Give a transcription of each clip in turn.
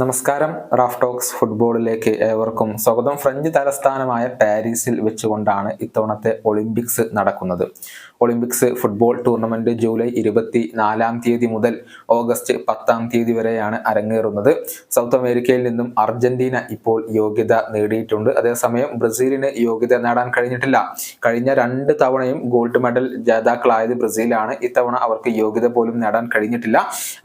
നമസ്കാരം. Raf talks ഫുട്ബോളിലേക്ക് ഏവർക്കും സ്വാഗതം. ഫ്രഞ്ച് തലസ്ഥാനമായ പാരീസിൽ വെച്ചുകൊണ്ടാണ് ഇത്തവണത്തെ ഒളിമ്പിക്സ് നടക്കുന്നത്. ഒളിമ്പിക്സ് ഫുട്ബോൾ ടൂർണമെന്റ് ജൂലൈ ഇരുപത്തി നാലാം തീയതി മുതൽ ഓഗസ്റ്റ് പത്താം തീയതി വരെയാണ് അരങ്ങേറുന്നത്. സൗത്ത് അമേരിക്കയിൽ നിന്നും അർജന്റീന ഇപ്പോൾ യോഗ്യത നേടിയിട്ടുണ്ട്. അതേസമയം ബ്രസീലിന് യോഗ്യത നേടാൻ കഴിഞ്ഞിട്ടില്ല. കഴിഞ്ഞ രണ്ട് തവണയും ഗോൾഡ് മെഡൽ ജേതാക്കളായത് ബ്രസീലാണ്. ഇത്തവണ അവർക്ക് യോഗ്യത പോലും നേടാൻ കഴിഞ്ഞിട്ടില്ല.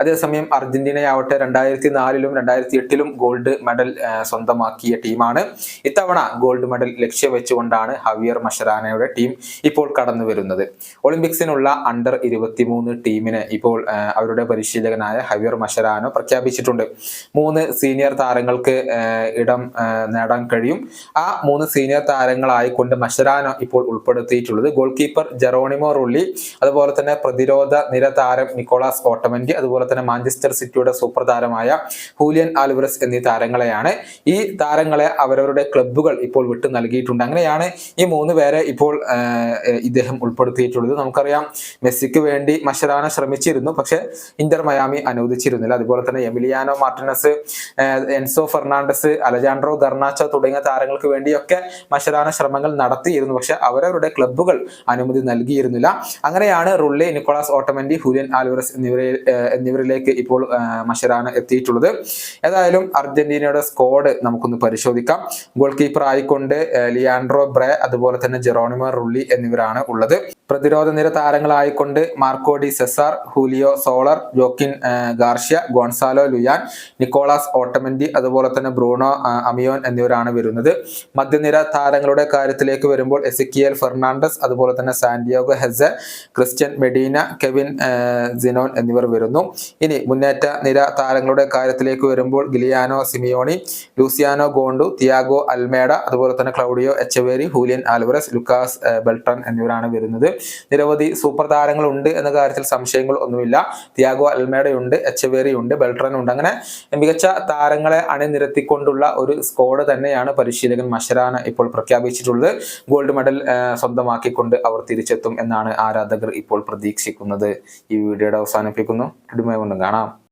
അതേസമയം അർജന്റീനയാവട്ടെ രണ്ടായിരത്തി നാലിലും രണ്ടായിരത്തി എട്ടിലും ഗോൾഡ് മെഡൽ സ്വന്തമാക്കിയ ടീമാണ്. ഇത്തവണ ഗോൾഡ് മെഡൽ ലക്ഷ്യം വെച്ചുകൊണ്ടാണ് ഹവിയർ മഷറാനയുടെ ടീം ഇപ്പോൾ കടന്നു വരുന്നത്. ഒളിമ്പിക്സിനുള്ള അണ്ടർ ഇരുപത്തിമൂന്ന് ടീമിനെ ഇപ്പോൾ അവരുടെ പരിശീലകനായ ഹവിയർ മഷറാനോ പ്രഖ്യാപിച്ചിട്ടുണ്ട്. മൂന്ന് സീനിയർ താരങ്ങൾക്ക് ഇടം നേടാൻ കഴിയും. ആ മൂന്ന് സീനിയർ താരങ്ങളായി കൊണ്ട് മഷറാനോ ഇപ്പോൾ ഉൾപ്പെടുത്തിയിട്ടുള്ളത് ഗോൾ കീപ്പർ ജെറോണിമോ റുള്ളി അതുപോലെ തന്നെ പ്രതിരോധ നിര താരം നിക്കോളാസ് ഓട്ടമെന്റ് അതുപോലെ തന്നെ മാഞ്ചസ്റ്റർ സിറ്റിയുടെ സൂപ്പർ താരമായ ഹൂലിയൻ ആൽവറസ് എന്നീ താരങ്ങളെയാണ് ഈ താരങ്ങളെ അവരവരുടെ ക്ലബ്ബുകൾ ഇപ്പോൾ വിട്ടു നൽകിയിട്ടുണ്ട്. അങ്ങനെയാണ് ഈ മൂന്ന് പേരെ ഇപ്പോൾ ഇദ്ദേഹം ഉൾപ്പെടുത്തിയിട്ടുള്ളത്. നമുക്കറിയാം മെസ്സിക്ക് വേണ്ടി മഷരാന ശ്രമിച്ചിരുന്നു പക്ഷെ ഇന്റർ മയാമി അനുവദിച്ചിരുന്നില്ല. അതുപോലെ തന്നെ Emiliano Martinez Enzo Fernandez Alejandro Garnacho തുടങ്ങിയ താരങ്ങൾക്ക് വേണ്ടിയൊക്കെ മഷരാന ശ്രമങ്ങൾ നടത്തിയിരുന്നു പക്ഷെ അവരവരുടെ ക്ലബ്ബുകൾ അനുമതി നൽകിയിരുന്നില്ല. അങ്ങനെയാണ് Rulli Nicolas Otamendi Julian Alvarez എന്നിവരെ എന്നിവരിലേക്ക് ഇപ്പോൾ മഷരാന എത്തിയിട്ടുള്ളത്. ഏതായാലും അർജന്റീനയുടെ സ്കോഡ് നമുക്കൊന്ന് പരിശോധിക്കാം. ഗോൾ കീപ്പർ ആയിക്കൊണ്ട് ലിയാൻഡ്രോ ബ്രെ അതുപോലെ തന്നെ ജെറോണിമോ റുള്ളി എന്നിവരാണ് ഉള്ളത്. പ്രതിരോധ നിര താരങ്ങളായിക്കൊണ്ട് Marco Di Cesare Julio Soler Joaquin Garcia Gonzalo Lujan Nicolas Otamendi അതുപോലെ തന്നെ ബ്രൂണോ അമിയോൻ എന്നിവരാണ് വരുന്നത്. മധ്യനിര താരങ്ങളുടെ കാര്യത്തിലേക്ക് വരുമ്പോൾ എസിക്കിയൽ ഫെർണാണ്ടസ് അതുപോലെ തന്നെ Santiago Hezze Cristian Medina Kevin Zenon എന്നിവർ വരുന്നു. ഇനി മുന്നേറ്റ നിര താരങ്ങളുടെ കാര്യത്തിലേക്ക് വരുമ്പോൾ Giuliano Simeone Luciano Gondou Thiago Almada അതുപോലെ തന്നെ Claudio Echeverri Julian Alvarez Lucas Beltran എന്നിവരാണ് വരുന്നത്. നിരവധി സൂപ്പർ താരങ്ങൾ ഉണ്ട് എന്ന കാര്യത്തിൽ സംശയങ്ങൾ ഒന്നുമില്ല. തിയാഗോ അൽമേഡയുണ്ട് എച്ചവേരി ഉണ്ട് ബെൽട്രൻ ഉണ്ട് അങ്ങനെ മികച്ച താരങ്ങളെ അണിനിരത്തിക്കൊണ്ടുള്ള ഒരു സ്ക്വാഡ് തന്നെയാണ് പരിശീലകൻ മഷരാന ഇപ്പോൾ പ്രഖ്യാപിച്ചിട്ടുള്ളത്. ഗോൾഡ് മെഡൽ സ്വന്തമാക്കിക്കൊണ്ട് അവർ തിരിച്ചെത്തും എന്നാണ് ആരാധകർ ഇപ്പോൾ പ്രതീക്ഷിക്കുന്നത്. ഈ വീഡിയോയുടെ അവസാനിപ്പിക്കുന്നു. ഇടുമ കാണാം.